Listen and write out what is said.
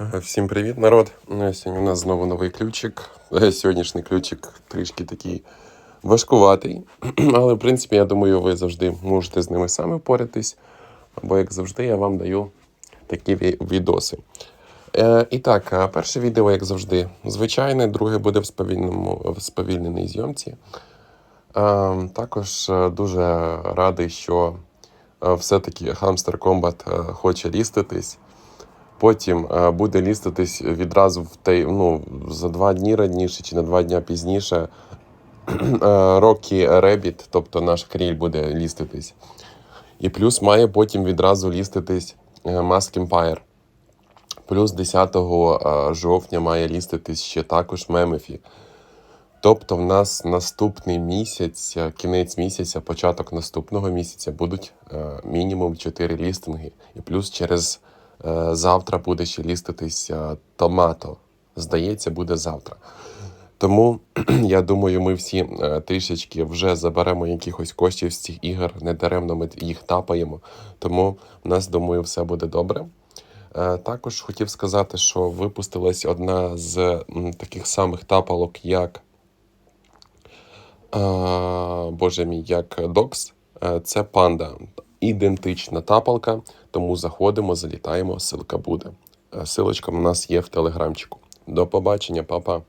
Всім привіт, народ. Е, Сьогодні у нас знову новий ключик. Е, Сьогоднішній ключик трішки такий важкуватий. Але, в принципі, я думаю, ви завжди можете з ними самі впоратись. Або, як завжди, я вам даю такі відоси. Е, і так, перше відео, як завжди, звичайне, друге буде в, сповільному, в сповільненій зйомці. Е, також дуже радий, що все-таки Hamster Combat хоче ліститись. Потім е, буде ліститись відразу в той, ну, за два дні раніше чи на два дні пізніше. Рокі Ребіт, тобто наш кріль буде ліститись. І плюс має потім відразу ліститись е, Mask Empire. Плюс 10 е, жовтня має ліститись ще також Мемефі. Тобто, в нас наступний місяць, е, кінець місяця, початок наступного місяця будуть е, мінімум 4 лістинги. І плюс через е, завтра буде ще ліститись е, Томато. Здається, буде завтра. Тому я думаю, ми всі е, трішечки вже заберемо якихось коштів з цих ігор. Недаремно ми їх тапаємо. Тому в нас, думаю, все буде добре. Е, Також хотів сказати, що випустилась одна з таких самих тапалок, як а, Боже мій, як Докс, Е, це панда. Ідентична тапалка, тому заходимо, залітаємо, силка буде. Е, Силочка у нас є в телеграмчику. До побачення, папа.